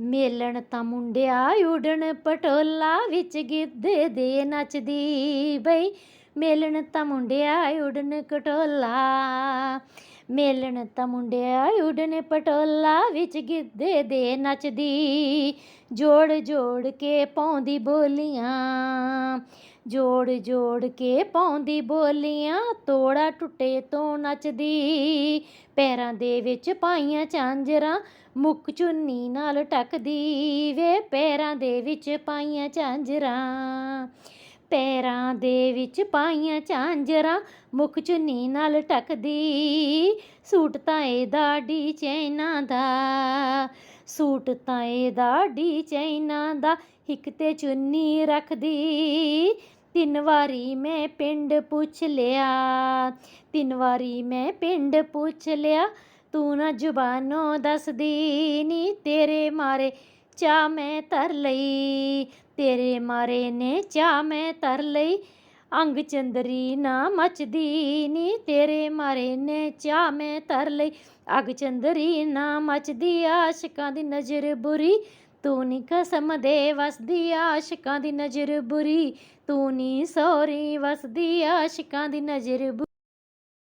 ਮੇਲਣ ਤਾਂ ਮੁੰਡਿਆ ਉਡਣ ਪਟੋਲਾ ਵਿੱਚ ਗਿੱਧੇ ਦੇ ਨੱਚਦੀ ਬਈ। ਮੇਲਣ ਤਾਂ ਮੁੰਡਿਆ ਉਡਣ ਕਟੋਲਾ। ਮੇਲਣ ਤਾਂ ਮੁੰਡਿਆ ਉਡਣ ਪਟੋਲਾ ਵਿੱਚ ਗਿੱਧੇ ਦੇ ਨੱਚਦੀ ਜੋੜ ਜੋੜ ਕੇ ਪਾਉਂਦੀ ਬੋਲੀਆਂ, ਜੋੜ ਜੋੜ ਕੇ ਪਾਉਂਦੀ ਬੋਲੀਆਂ, ਤੋੜਾ ਟੁੱਟੇ ਤੋਂ ਨੱਚਦੀ, ਪੈਰਾਂ ਦੇ ਵਿੱਚ ਪਾਈਆਂ ਚਾਂਜਰਾਂ ਮੁੱਕ ਚੁੰਨੀ ਨਾਲ ਟੱਕਦੀ ਵੇ ਪੈਰਾਂ ਦੇ ਵਿੱਚ ਪਾਈਆਂ ਚਾਂਜਰਾਂ ਪੈਰਾਂ ਦੇ ਵਿੱਚ ਪਾਈਆਂ ਚਾਂਜਰਾਂ ਮੁੱਕ ਚੁੰਨੀ ਨਾਲ ਟੱਕਦੀ ਸੂਟ ਤਾਂ ਇਹਦਾ ਡੀ ਚੈਨਾ ਦਾ ਸੂਟ ਤਾਏ ਦਾ ਡੀ ਦਾ ਹਿੱਕ ਤੇ ਚੁੰਨੀ ਰੱਖਦੀ। ਤਿੰਨ ਵਾਰੀ ਮੈਂ ਪਿੰਡ ਪੁੱਛ ਲਿਆ, ਤਿੰਨ ਵਾਰੀ ਮੈਂ ਪਿੰਡ ਪੁੱਛ ਲਿਆ। ਤੂੰ ਨਾ ਜ਼ੁਬਾਨੋਂ ਦੱਸਦੀ ਨੀ, ਤੇਰੇ ਮਾਰੇ ਚਾ ਮੈਂ ਤਰ ਲਈ, ਤੇਰੇ ਮਾਰੇ ਨੇ ਚਾ ਮੈਂ ਤਰ ਲਈ। ਅੰਗ ਚੰਦਰੀ ਨਾ ਮਚਦੀ ਨੀ, ਤੇਰੇ ਮਾਰੇ ਨੇ ਚਾ ਮੈਂ ਧਰ ਲਈ। ਅੱਗ ਚੰਦਰੀ ਨਾ ਮਚਦੀ, ਆਸ਼ਿਕਾਂ ਦੀ ਨਜ਼ਰ ਬੁਰੀ। ਤੂੰ ਨੀ ਕਸਮ ਦੇ ਵਸਦੀ, ਆਸ਼ਿਕਾਂ ਦੀ ਨਜ਼ਰ ਬੁਰੀ। ਤੂੰ ਨੀ ਸੋਰੀ ਵਸਦੀ, ਆਸ਼ਿਕਾਂ ਦੀ ਨਜ਼ਰ ਬੁਰੀ